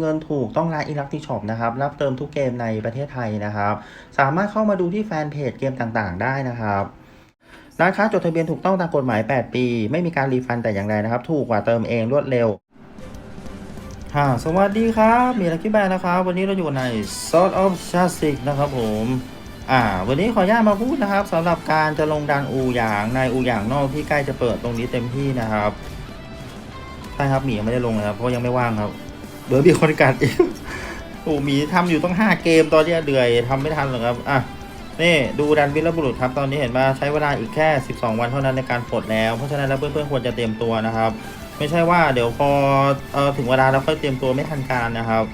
เงินถูกต้องร้านอิลักติช็อปนะครับ รับเติมทุกเกมในประเทศไทยนะครับ สามารถเข้ามาดูที่แฟนเพจเกมต่างๆ ได้นะครับร้านค้าจดทะเบียนถูกต้องตามกฎหมาย 8 ปี ไม่มีการรีฟันแต่อย่างใดนะครับ ถูกกว่าเติมเองรวดเร็วฮ่าสวัสดีครับ มีลักกี้แบนนะครับ วันนี้เราอยู่ใน Sort of c h a s s i c นะครับผม อ่า วันนี้ขออนุญาตมาพูดนะครับสำหรับการจะลงดันอูหยางในอูหยางนอกที่ใกล้จะเปิดตรงนี้เต็มที่นะครับ ใช่ครับหมียังไม่ได้ลงเลยครับเพราะยังไม่ว่างครับ เดี๋ยวมีคนกัดอีกโอ้หมีทำอยู่ต้อง5เกมตอนนี้เดือยทำไม่ทันหรอกครับอะนี่ดูดันวิลบุรุษครับตอนนี้เห็นว่าใช้เวลาอีกแค่ 12 วันเท่านั้นในการปลดแล้ว เพราะฉะนั้นแล้วเพื่อนๆควรจะเตรียมตัวนะครับ ไม่ใช่ว่าเดี๋ยวพอเออถึงเวลาแล้วค่อยเตรียมตัวไม่ทันการนะครับ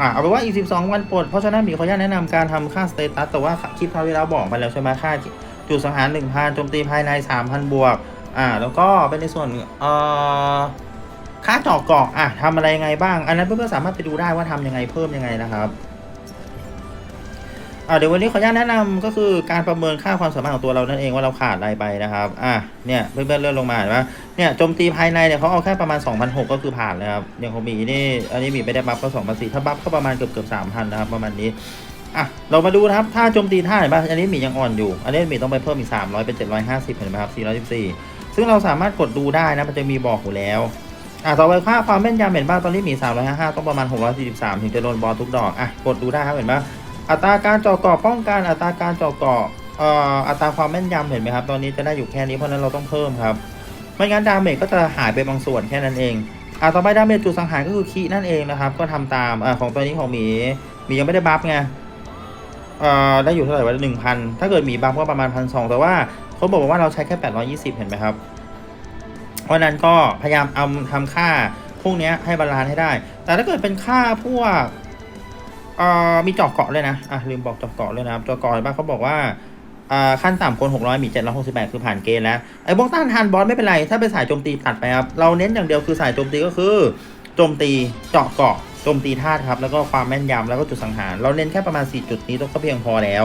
อะเอาเป็นว่าอีก 12 วันปลดเพราะฉะนั้นมีขออนุญาตแนะนำการทำค่าสเตตัสแต่ว่าคลิปคราวที่แล้วบอกไปแล้วใช่ไหมค่าจุดสังหาร1,000โจมตีภายใน 3,000 บวกอ่าแล้วก็เป็นในส่วนเอ่อ ค่าเจาะเกอะทำอะไรยังไงบ้าง อันนั้นเพื่อนๆสามารถไปดูได้ว่าทำยังไงเพิ่มยังไงนะครับอ่าเดี๋ยววันนี้ขออนุญาตแนะนำก็คือการประเมินค่าความสามารถของตัวเรานั่นเองว่าเราขาดอะไรไปนะครับ อะ เนี่ยเพื่อนๆเลื่อนลงมาเห็นไหมเนี่ยโจมตีภายในเนี่ยเขาเอาแค่ประมาณ2,600ก็คือผ่านเลยครับ อย่างของมีนี่ อันนี้มีไม่ได้บัฟก็2,400ถ้าบัฟก็ประมาณเกือบเกือบ3,000 นะครับ ประมาณนี้ อะ เรามาดูนะครับถ้าโจมตีท่าเห็นปะอันนี้มียังอ่อนอยู่ อันนี้มีต้องไปเพิ่มอีก300เป็น750เห็นไหมครับ414ซึ่งเราสามารถกดดูได้นะ มันจะมีบอกอยู่แล้ว อะต่อไปค่าความแม่นยำเห็นป่ะตอนนี้หมี355ต้องประมาณ 643 ถึงจะโดนบอลทุกดอกอะกดดูได้ครับเห็นป่ะอัตราการจาะเกาะป้องกันอัตราการจาะเกาะเอ่ออัตราความแม่นยำเห็นไหมครับ ตอนนี้จะได้อยู่แค่นี้เพราะนั้นเราต้องเพิ่มครับไม่งั้นดาเมจก็จะหายไปบางส่วนแค่นั้นเองอ่าต่อไปดาเมจจุดสังหารก็คือคีนั่นเองนะครับ ก็ทำตามอ่าของตัวนี้ของหมีหมียังไม่ได้บัฟไงเอ่อได้อยู่เท่าไหร่วะหนึ่งพันถ้าเกิดหมีบัฟก็ประมาณพันสองแต่ว่าเขาบอกว่าเราใช้แค่แปดร้อยี่สิบเห็นไหมครับ เพราะนั้นก็พยายามเอาทำค่าพวกนี้ให้บาลานซ์ให้ได้ แต่ถ้าเกิดเป็นค่าพวกเอ่อมีเจาะเกาะเลยนะอะลืมบอกเจาะเกาะเลยนะครับเจาะเกาะเห็นปะเขาบอกว่าอ่าขั้นต่ำคน 600 มี 768 คือผ่านเกณฑ์แล้ว ไอ้พวกต้านทานบอลไม่เป็นไร ถ้าเป็นสายโจมตีตัดไปครับ เราเน้นอย่างเดียวคือสายโจมตีก็คือโจมตีเจาะเกาะโจมตีธาตุครับ แล้วก็ความแม่นยำแล้วก็จุดสังหาร เราเน้นแค่ประมาณ 4 จุดนี้ก็เพียงพอแล้ว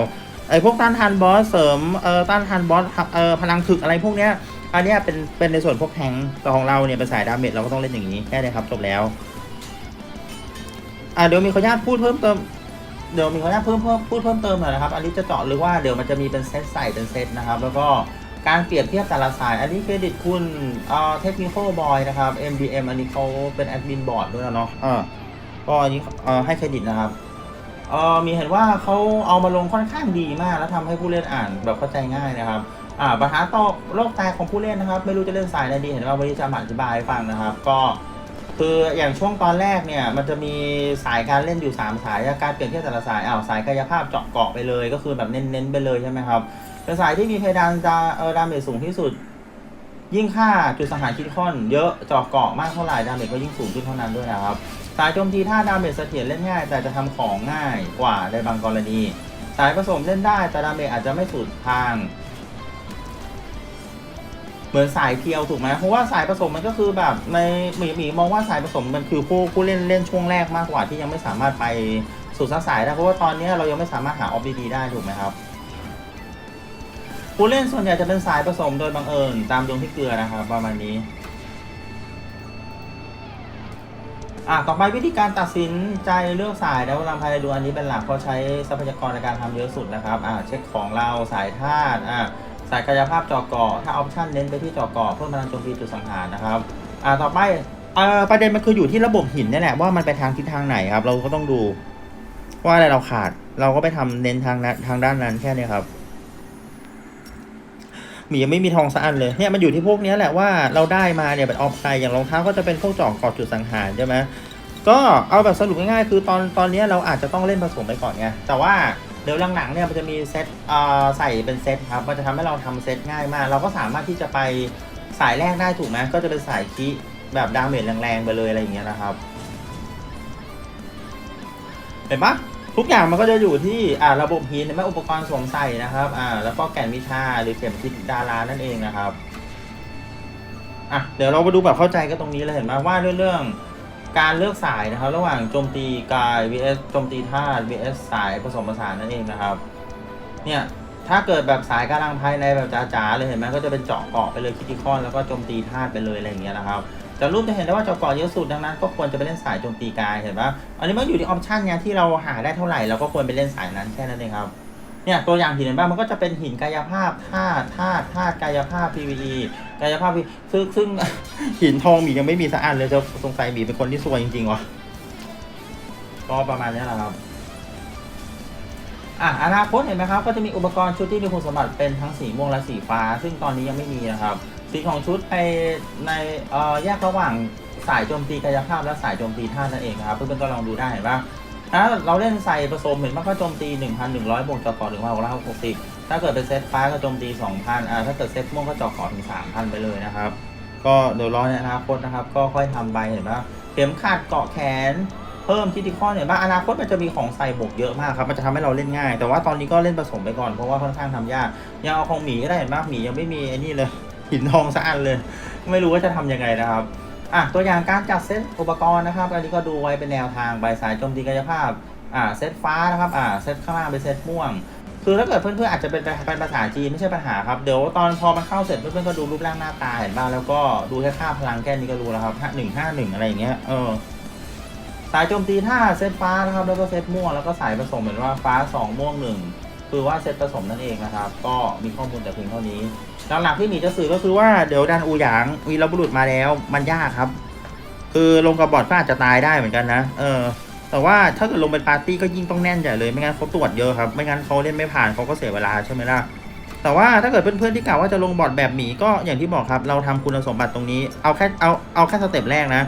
ไอ้พวกต้านทานบอสเสริมเอ่อต้านทานบอสเอ่อพลังถึกอะไรพวกเนี้ย อันเนี้ยเป็นเป็นในส่วนพวกแทงค์แต่ของเราเนี่ยเป็นสายดาเมจเราก็ต้องเล่นอย่างนี้แค่นี้ครับจบแล้วอะเดี๋ยวมีขออนุญาตพูดเพิ่มเติมเดี๋ยวมีขออนุญาตเพิ่มเพิ่มพูดเพิ่มเติมหน่อยนะครับอันนี้จะเจาะหรือว่าเดี๋ยวมันจะมีเป็นเซตใส่เป็นเซตนะครับ แล้วก็การเปรียบเทียบแต่ละสาย อันนี้เครดิตคุณเอ่อเทคนิคอลบอยนะครับ MDM อันนี้เขาเป็นแอดมินบอร์ดด้วยนะเนาะอ่าก็อันนี้เอ่อให้เครดิตนะครับเอ่อมีเห็นว่าเขาเอามาลงค่อนข้างดีมาก แล้วทำให้ผู้เล่นอ่านแบบเข้าใจง่ายนะครับ อ่าปัญหาต่อโรคตายของผู้เล่นนะครับ ไม่รู้จะเล่นสายไหนดีเห็นว่าวันนี้จะมาอธิบายให้ฟังนะครับ ก็คืออย่างช่วงตอนแรกเนี่ยมันจะมีสายการเล่นอยู่ 3 สายการเปลี่ยนเทียบแต่ละสายอ้าวสายกายภาพเจาะเกาะไปเลย ก็คือแบบเน้นๆไปเลยใช่ไหมครับเป็นสายที่มีเพดานจะเออดาเมจสูงที่สุด ยิ่งค่าจุดสังหารคิดค่อนเยอะเจาะเกาะมากเท่าไหร่ดาเมจก็ยิ่งสูงขึ้นเท่านั้นด้วยนะครับสายโจมตีถ้าดาเมจเสถียรเล่นง่าย แต่จะทำของง่ายกว่าในบางกรณี สายผสมเล่นได้แต่ดาเมจอาจจะไม่สุดทาง เหมือนสายเพียวถูกไหมเพราะว่าสายผสมมันก็คือแบบในหมีหมีมองว่าสายผสมมันคือผู้ผู้เล่นเล่นช่วงแรกมากกว่าที่ยังไม่สามารถไปสู่สักสายได้เพราะว่าตอนนี้เรายังไม่สามารถหาออฟดีๆได้ถูกไหมครับผู้เล่นส่วนใหญ่จะเป็นสายผสมโดยบังเอิญตามดวงที่เกลือนะครับประมาณนี้อะต่อไปวิธีการตัดสินใจเลือกสายแล้วลำพายดูอันนี้เป็นหลักเพราะใช้ทรัพยากรในการทำเยอะสุดนะครับอะเช็คของเราสายธาตุอะ สายกายภาพจอเกาะถ้าออปชันเน้นไปที่จอเกาะเพิ่มพลังโจมตีจุดสังหารนะครับอ่าต่อไปเอ่อประเด็นมันคืออยู่ที่ระบบหินนี่แหละว่ามันไปทางทิศทางไหนครับ เราก็ต้องดู ว่าอะไรเราขาด เราก็ไปทำเน้นทางนั้นทางด้านนั้นแค่นี้ครับหมียังไม่มีทองสักอันเลยเนี่ยมันอยู่ที่พวกนี้แหละว่าเราได้มาเนี่ยเป็นออฟไซด์อย่างรองเท้าก็จะเป็นพวกจอกเกาะจุดสังหารใช่ไหมก็เอาแบบสรุปง่ายๆคือตอนตอนนี้เราอาจจะต้องเล่นผสมไปก่อนไงแต่ว่า ดี๋ยวหลังๆเนี่ยมันจะมีเซตอ่อใส่เป็นเซตครับ มันจะทำให้เราทำเซตง่ายมาก เราก็สามารถที่จะไปสายแรกได้ถูกไหมก็จะเป็นสายคิแบบดาเมจแรงๆไปเลยอะไรอย่างเงี้ยนะครับ เห็นปะทุกอย่างมันก็จะอยู่ที่อ่าระบบหินเห็นไหมอุปกรณ์สวมใส่นะครับอ่าแล้วก็แก่นวิชาหรือเข็มทิศดารานั่นเองนะครับอะเดี๋ยวเรามาดูแบบเข้าใจก็ตรงนี้เลยเห็นไหมว่าด้วยเรื่อง การเลือกสายนะครับ ระหว่างโจมตีกาย vs โจมตีธาตุ vs สายผสมผสานนั่นเองนะครับ เนี่ยถ้าเกิดแบบสายกำลังภายในแบบจ๋าๆเลยเห็นไหมก็จะเป็นเจาะเกาะไปเลยคิติคอนแล้วก็โจมตีธาตุไปเลยอะไรอย่างเงี้ยนะครับจากรูปจะเห็นได้ว่าเจอเกาะเยอะสุดดังนั้น ก็ควรจะไปเล่นสายโจมตีกายเห็นปะอันนี้มันอยู่ที่ออปชันไงที่เราหาได้เท่าไหร่เราก็ควรไปเล่นสายนั้นแค่นั้นเองครับ เนี่ยตัวอย่างหินเห็นป่ะมันก็จะเป็นหินกายภาพธาตุธาตุธาตุกายภาพ PVE กายภาพ PVE ซึ่งซึ่งหินทองหมียังไม่มีสักอันเลยจะสงสัยหมีเป็นคนที่ซวยจริงๆวะก็ประมาณนี้แหละครับอะอนาคตเห็นไหมครับ ก็จะมีอุปกรณ์ชุดที่มีคุณสมบัติเป็นทั้งสีม่วงและสีฟ้า ซึ่งตอนนี้ยังไม่มีนะครับ สีของชุดไปในเอ่อแยกระหว่างสายโจมตีกายภาพและสายโจมตีธาตุนั่นเองครับเพื่อนๆก็ลองดูได้เห็นปะ ถ้าเราเล่นใส่ผสมเห็นมันก็โจมตี 1,100บวกจอก่อถึงว่า660ถ้าเกิดเป็นเซตฟ้าก็โจมตี 2,000อ่าถ้าเกิดเซตม่วงก็จอก่อถึง 3,000 ไปเลยนะครับ ก็เดี๋ยวรอในอนาคตนะครับ ก็ค่อยทำไปเห็นปะเข็มขัดเกาะแขนเพิ่มคิติคอนเห็นปะอนาคตมันจะมีของใส่บวกเยอะมากครับ มันจะทำให้เราเล่นง่าย แต่ว่าตอนนี้ก็เล่นผสมไปก่อนเพราะว่าค่อนข้างทำยากยังเอาของหมีก็ได้เห็นปะหมียังไม่มีไอ้นี่เลยหินทองสักอันเลย ไม่รู้ว่าจะทำยังไงนะครับ อะตัวอย่างการจัดเซตอุปกรณ์นะครับ อันนี้ก็ดูไว้เป็นแนวทางใบสายโจมตีกายภาพอ่าเซตฟ้านะครับอ่าเซตข้างล่างเป็นเซตม่วง คือถ้าเกิดเพื่อนๆอาจจะเป็นเป็นภาษาจีนไม่ใช่ปัญหาครับเดี๋ยวตอนพอมันเข้าเสร็จเพื่อนๆก็ดูรูปร่างหน้าตาเห็นบ้างแล้วก็ดูแค่ค่าพลังแค่นี้ก็รู้แล้วครับห้าหนึ่งห้าหนึ่งอะไรอย่างเงี้ยเออสายโจมตีท่าเซตฟ้านะครับแล้วก็เซตม่วงแล้วก็สายผสมเหมือนว่าฟ้าสองม่วงหนึ่งคือว่าเซตผสมนั่นเองนะครับ ก็มีข้อมูลแต่เพียงเท่านี้ หลักๆที่หมีจะสื่อก็คือว่าเดี๋ยวดันอูหยางวีรบุรุษมาแล้ว มันยากครับ คือลงกับบอดก็อาจจะตายได้เหมือนกันนะเออ แต่ว่าถ้าเกิดลงเป็นปาร์ตี้ก็ยิ่งต้องแน่นใหญ่เลยไม่งั้นเขาตรวจเยอะครับไม่งั้นเขาเล่นไม่ผ่านเขาก็เสียเวลาใช่ไหมล่ะแต่ว่าถ้าเกิดเพื่อนๆที่กล่าวว่าจะลงบอดแบบหมีก็อย่างที่บอกครับ เราทำคุณสมบัติตรงนี้เอาแค่เอาเอาแค่สเต็ปแรกนะ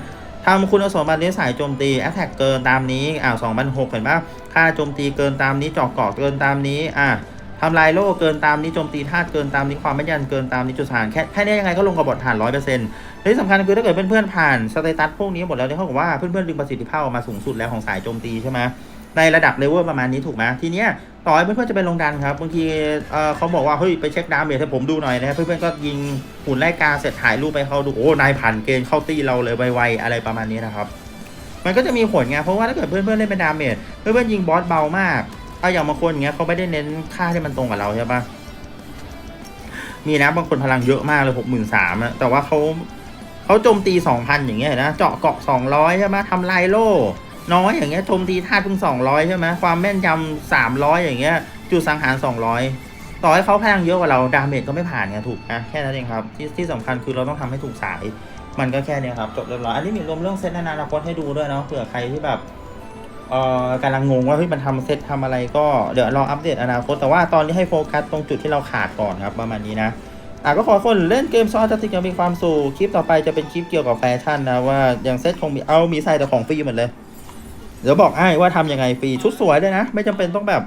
ทำคุณสมบัตินี้สายโจมตีแอ t แทกเกินตามนี้อ่าสองพันหกเห็นปะค่าโจมตีเกินตามนี้จอกเกาะเกินตามนี้อ่า ทำลายโล่เกินตามนี้โจมตีธาตุเกินตามนี้ความไม่ยันเกินตามนี้จุดฐานแค่แค่นี้ยังไงก็ลงกับบอร์ดฐานร้อยเปอร์เซ็นต์ที่สำคัญคือถ้าเกิดเพื่อนๆผ่านสเตตัสพวกนี้หมดแล้วเนี่ยเขาบอกว่าเพื่อนๆดึงประสิทธิภาพออกมาสูงสุดแล้วของสายโจมตีใช่ไหมในระดับเลเวลประมาณนี้ถูกไหมทีเนี้ยต่อให้เพื่อนๆจะไปลงดันครับบางทีเออเขาบอกว่าเฮ้ยไปเช็คดาเมจให้ผมดูหน่อยนะครับเพื่อนๆก็ยิงหุ่นไล่กาเสร็จถ่ายรูปไปเขาดูโอ้นายผ่านเกณฑ์เข้าตีเราเลยไวๆอะไรประมาณนี้นะครับมันก็จะมีผลไงเพราะว่าถ้าเกิดเพื่อนๆเล่นเป็นดาเมจเพื่อนๆยิงบอสเบามาก เอาอย่างบางคนอย่างเงี้ยเขาไม่ได้เน้นค่าที่มันตรงกับเราใช่ปะมีนะบางคนพลังเยอะมากเลยหกหมื่นสามอะแต่ว่าเขาเขาโจมตีสองพันอย่างเงี้ยนะเจาะเกาะสองร้อยใช่ไหมทำลายโล่น้อยอย่างเงี้ยโจมตีธาตุเพิ่งสองร้อยใช่ไหมความแม่นยำสามร้อยอย่างเงี้ยจุดสังหารสองร้อยต่อให้เขาพลังเยอะกว่าเราดาเมจก็ไม่ผ่านไงถูกนะแค่นั้นเองครับ ที่ที่สำคัญคือเราต้องทำให้ถูกสาย มันก็แค่นี้ครับจบเรียบร้อยอันนี้มีรวมเรื่องเซตนอนาคตให้ดูด้วยเนาะเผื่อใครที่แบบ เอ่อกำลังงงว่าเฮ้ยมันทำเซตทำอะไรก็เดี๋ยวรออัปเดตอนาคต แต่ว่าตอนนี้ให้โฟกัสตรงจุดที่เราขาดก่อนครับประมาณนี้นะอะก็ขอคนเล่นเกมซอสจะติดยังมีความสุขคลิปต่อไปจะเป็นคลิปเกี่ยวกับแฟชั่นนะว่าอย่างเซตคงมีเอามีใส่แต่ของฟรีหมดเลย เดี๋ยวบอกให้ว่าทำยังไงฟรีชุดสวยด้วยนะ ไม่จำเป็นต้องแบบ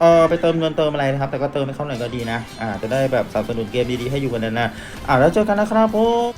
เออไปเติมเงินเติมอะไรนะครับ แต่ก็เติมให้เขาหน่อยก็ดีนะ อ่า จะได้แบบสนับสนุนเกมดีๆให้อยู่กันนานๆอ่าแล้วเจอกันนะครับผม